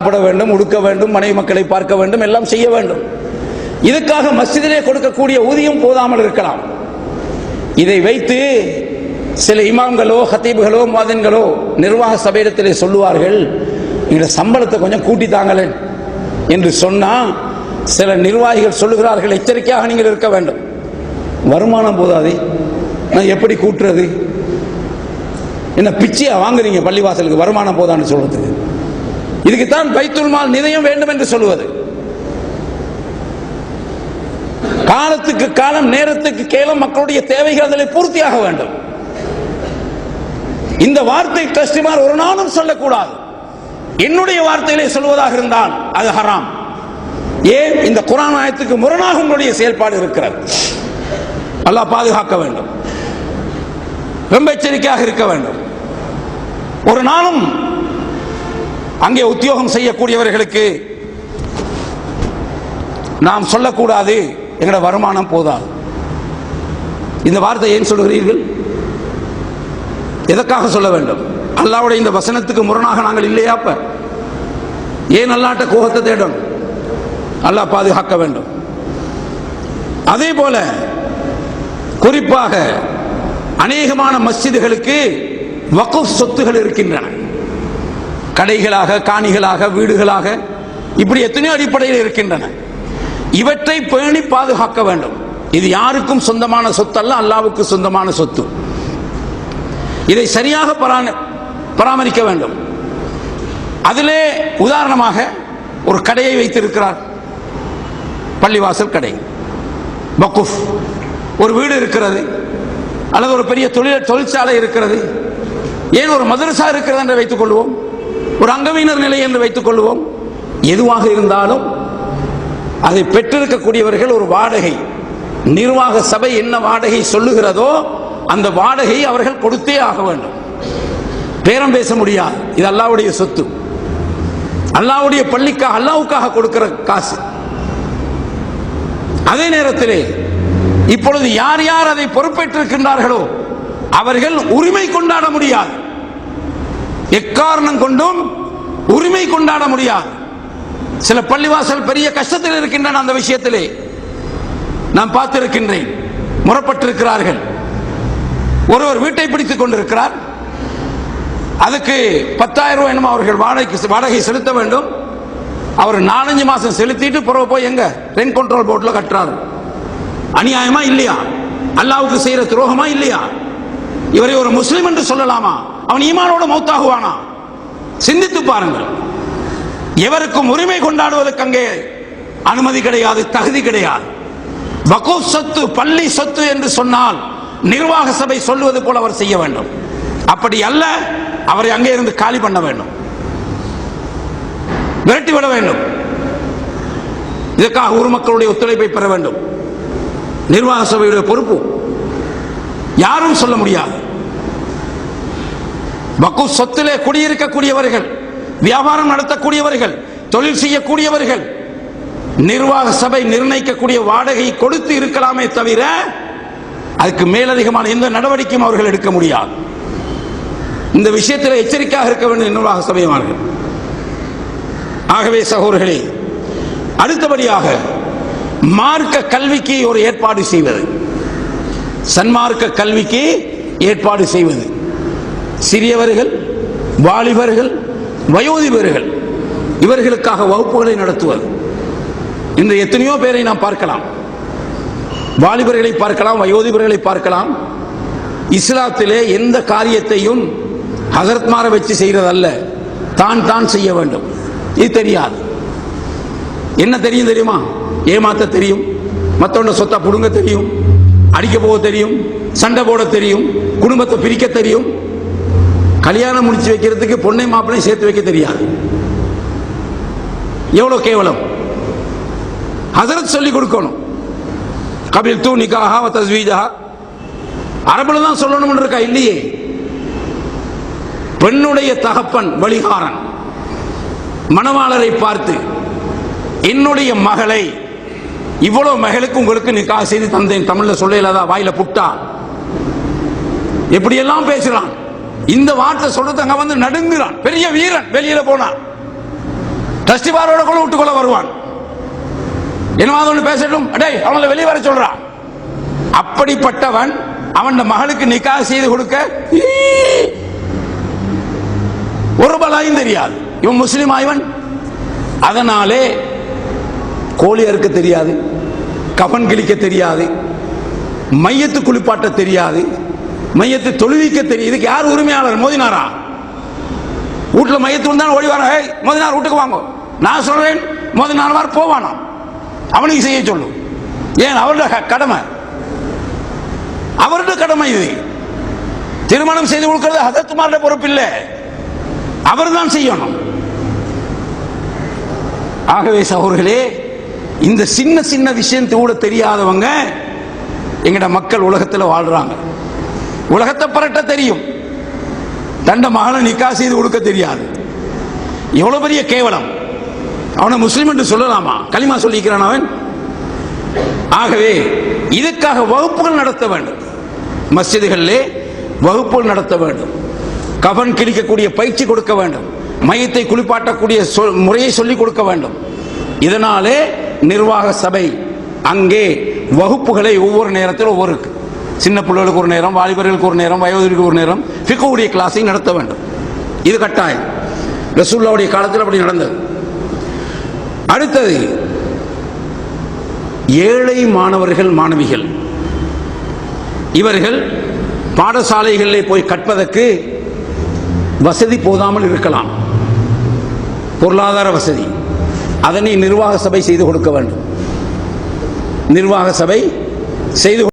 சாப்பிட வேண்டும் உடுக்க வேண்டும் மனைவி மக்களை பார்க்க வேண்டும் எல்லாம் செய்ய வேண்டும். இதுக்காக மஸ்ஜிதிலே கொடுக்கக்கூடிய ஊதியம் போதாமல் இருக்கலாம். இதை வைத்து சில இமாம்களோ ஹத்தீப்களோ மாதன்களோ நிர்வாக சபையிடத்திலே சொல்லுவார்கள் எங்களோட சம்பளத்தை கொஞ்சம் கூட்டி தாங்களேன் என்று சொன்னால் சில நிர்வாகிகள் சொல்லுகிறார்கள் எச்சரிக்கையாக நீங்கள் இருக்க வேண்டும். வருமானம் போதாதே. நான் எப்படி கூட்டுறது? என்ன பிச்சையா வாங்குறீங்க பள்ளிவாசலுக்கு? வருமானம் போதான்னு சொல்றதுக்கு. இதுக்குத்தான் பைத்துல் மால் நிதயம் வேண்டும் என்று சொல்லுவது. காலத்துக்கு காலம் நேரத்துக்கு கேலம் மக்களுடைய தேவைகள் அதில் பூர்த்தியாக வேண்டும். இந்த வார்த்தை ட்ரஸ்டிமார் ஒரு நாளும் சொல்லக்கூடாது. என்னுடைய வார்த்தையிலே சொல்வதாக இருந்தால் அது ஹராம். ஏன்? இந்த குரான் ஆயத்துக்கு முரணாக உங்களுடைய செயல்பாடு இருக்கிறது. அல்லாஹ் பாதுகாக்க வேண்டும். ரொம்ப எச்சரிக்கையாக இருக்க வேண்டும். ஒரு நாளும் அங்கே உத்தியோகம் செய்யக்கூடியவர்களுக்கு நாம் சொல்லக்கூடாது எங்களோட வருமானம் போதாது. இந்த வார்த்தை ஏன் சொல்கிறீர்கள் எதற்காக சொல்ல வேண்டும்? அல்லாவுடைய இந்த வசனத்துக்கு முரணாக நாங்கள் இல்லையா அப்ப? ஏன் அல்லாட்ட கோபத்தை தேடும்? அல்லாஹ் பாதுகாக்க வேண்டும். அதே போல குறிப்பாக அநேகமான மஸ்ஜிதுகளுக்கு வகுப் சொத்துகள் இருக்கின்றன. கடைகளாக காணிகளாக வீடுகளாக இப்படி எத்தனையோ அடிப்படையில் இருக்கின்றன. இவற்றை பேணி பாதுகாக்க வேண்டும். இது யாருக்கும் சொந்தமான சொத்து அல்ல அல்லாவுக்கு சொந்தமான சொத்து. இதை சரியாக பராமரிக்க வேண்டும். அதிலே உதாரணமாக ஒரு கடையை வைத்திருக்கிறார். பள்ளிவாசல் கடை. மக்குஃப் ஒரு வீடு இருக்கிறது அல்லது ஒரு பெரிய தொழில் தொழிற்சாலை இருக்கிறது. ஏன் ஒரு மதரசா இருக்கிறது என்று வைத்துக் கொள்வோம்? ஒரு அங்கவீனர் நிலை என்று வைத்துக் கொள்வோம். எதுவாக இருந்தாலும் அதை பெற்றிருக்கக்கூடியவர்கள் ஒரு வாடகை. நிர்வாக சபை என்ன வாடகை சொல்லுகிறதோ அந்த வாடகை அவர்கள் கொடுத்தே ஆக வேண்டும். பேரம் பேச முடியாது. இது அல்லாவுடைய சொத்து. அல்லாவுடைய பள்ளிக்காக அல்லாவுக்காக கொடுக்கிற காசு. அதே நேரத்திலே இப்பொழுது யார் யார் அதை பொறுப்பேற்றிருக்கின்றார்களோ அவர்கள் உரிமை கொண்டாட முடியாது. எக்காரணம் கொண்டும் உரிமை கொண்டாட முடியாது. சில பள்ளிவாசல் பெரிய கஷ்டத்தில் இருக்கின்றன அந்த விஷயத்திலே. நான் பார்த்திருக்கின்றேன். முறப்பட்டிருக்கிறார்கள். ஒருவர் வீட்டை பிடித்துக் கொண்டிருக்கிறார். அதுக்கு பத்தாயிரம் ரூபாய் என்னமோ அவர்கள் வாடகைக்கு வாடகை செலுத்த வேண்டும். அவர் நாலஞ்சு மாசம் செலுத்திட்டு பிறகு போய் எங்க? ரென் கண்ட்ரோல் போர்ட்ல கட்டுறாரு. அநியாயமா இல்லையா? அல்லாவுக்கு செய்யற துரோகமா இல்லையா? இவரை ஒரு முஸ்லீம் என்று சொல்லலாமா? அவன் ஈமானோட மௌத்தாகுவானா? சிந்தித்து பாருங்கள். எவருக்கும் உரிமை கொண்டாடுவதற்கு அங்கே அனுமதி கிடையாது தகுதி கிடையாது. வகூப் சொத்து பள்ளி சொத்து என்று சொன்னால் நிர்வாக சபை சொல்லுவது போல அவர் செய்ய வேண்டும். அப்படி அல்ல அவரை அங்கே இருந்து காலி பண்ண வேண்டும். விரட்டி விட வேண்டும். இதற்காக ஊர் மக்களுடைய ஒத்துழைப்பை பெற வேண்டும். நிர்வாக சபையுடைய பொறுப்பு. யாரும் சொல்ல முடியாது. வக்கு சொத்திலே குடியிருக்கக்கூடியவர்கள் வியாபாரம் நடத்தக்கூடியவர்கள் தொழில் செய்யக்கூடியவர்கள் நிர்வாக சபை நிர்ணயிக்கக்கூடிய வாடகை கொடுத்து இருக்கலாமே தவிர அதுக்கு மேலதிகமான எந்த நடவடிக்கையும் அவர்கள் எடுக்க முடியாது. இந்த விஷயத்தில் எச்சரிக்கையாக இருக்க வேண்டும் நிர்வாக சபையார்கள் ஆகவே சகோதரர்களே அடுத்தபடியாக மார்க்க கல்விக்கு ஒரு ஏற்பாடு செய்வது. சன்மார்க்க கல்விக்கு ஏற்பாடு செய்வது. சிறியவர்கள் வாலிபர்கள் வயோதிபர்கள் இவர்களுக்காக வகுப்புகளை நடத்துவது இந்த எத்தனையோ பேரை நாம் பார்க்கலாம். வாலிபர்களை பார்க்கலாம் வயோதிபர்களை பார்க்கலாம். இஸ்லாத்திலே எந்த காரியத்தையும் ஹசரத்மாரை வச்சு செய்கிறதல்ல. தான் தான் செய்ய வேண்டும். இது தெரியாது. என்ன தெரியும் தெரியுமா? ஏமாத்த தெரியும். மற்றவங்க சொத்தை பிடுங்க தெரியும். அடிக்க போக தெரியும். சண்டை போட தெரியும். குடும்பத்தை பிரிக்க தெரியும். கல்யாணம் முடிச்சு வைக்கிறதுக்கு பொண்ணை மாப்பிளையும் சேர்த்து வைக்க தெரியாது. எவ்வளவு கேவலம்? ஹசரத் சொல்லி கொடுக்கணும். கபில் தூ நிகாஹா வ தஸ்வீஜா அரபுல தான் சொல்லணும்னு இருக்கா? இல்லையே. பெண்ணுடைய தகப்பன் வழிகாரன். மணவாளரை பார்த்து என்னுடைய மகளை இவ்வளவு மகளுக்கு உங்களுக்கு நிக்கா செய்து தந்தேன். தமிழ்ல சொல்ல இல்லாதா? வாயில புட்டா? எப்படியெல்லாம் பேசுறான்? இந்த வார்த்தை சொல்றது அங்க வந்து நடுங்குறான். பெரிய வீரன் வெளியில போனான் ட்ரஸ்டி பாரோட கூட விட்டுக்கொள்ள வருவான். என்னவா ஒன்று பேசட்டும்? அடே அவங்கள வெளியே வர சொல்றான் அப்படிப்பட்டவன் அவன் மகளுக்கு நிக்கா செய்து கொடுக்க ஒரு பலாயும் தெரியாது. இவன் முஸ்லீம் ஆய்வன். அதனாலே கோழி அறுக்க தெரியாது. கபன் கிழிக்க தெரியாது. மையத்து குளிப்பாட்ட தெரியாது. மையத்தை தொழுவிக்க தெரியும். இதுக்கு யார் உரிமையாளர்? மோதினாரா? வீட்டில் மையத்து இருந்தாலும் ஓடி வர. "ஏய், மோதினார் வீட்டுக்கு வாங்க. நான் சொல்றேன் மோதினார் போவானா? அவனுக்கு செய்ய சொல்லும் ஏன்? அவருடைய கடமை. அவருடைய கடமை இது. திருமணம் செய்து கொடுக்கிறது ஹசத்துமாரோட பொறுப்பு இல்லை. அவர் தான் செய்யணும். ஆகவே சகோர்களே இந்த சின்ன சின்ன விஷயம் கூட தெரியாதவங்க எங்கட மக்கள் உலகத்தில் வாழ்றாங்க. உலகத்தை பரட்ட தெரியும். தண்ட மகளை நிக்கா செய்து கொடுக்க தெரியாது. எவ்வளவு பெரிய கேவலம். அவனை முஸ்லீம் என்று சொல்லலாமா? களிமா சொல்லிக்கிறான் அவன். ஆகவே இதுக்காக வகுப்புகள் நடத்த வேண்டும். மஸ்ஜிதுகளிலே வகுப்புகள் நடத்த வேண்டும். கபன் கிழிக்கக்கூடிய பயிற்சி கொடுக்க வேண்டும். மையத்தை குளிப்பாட்டக்கூடிய சொல்- முறையை சொல்லிக் கொடுக்க வேண்டும். இதனாலே நிர்வாக சபை அங்கே வகுப்புகளை ஒவ்வொரு நேரத்தில் ஒவ்வொரு சின்ன பிள்ளைகளுக்கு ஒரு நேரம் வாலிபர்களுக்கு ஒரு நேரம் வயோதிகளுக்கு ஒரு நேரம் ஃபிக்கோவுடைய கிளாஸை நடத்த வேண்டும். இது கட்டாயம். ரசூல்லாவுடைய காலத்தில் அப்படி நடந்தது. அடுத்தது ஏழை மாணவர்கள் மாணவிகள். இவர்கள் பாடசாலைகளிலே போய் கற்பதற்கு வசதி போதாமல் இருக்கலாம். பொருளாதார வசதி. அதனை நிர்வாக சபை செய்து கொடுக்க வேண்டும். நிர்வாக சபை செய்து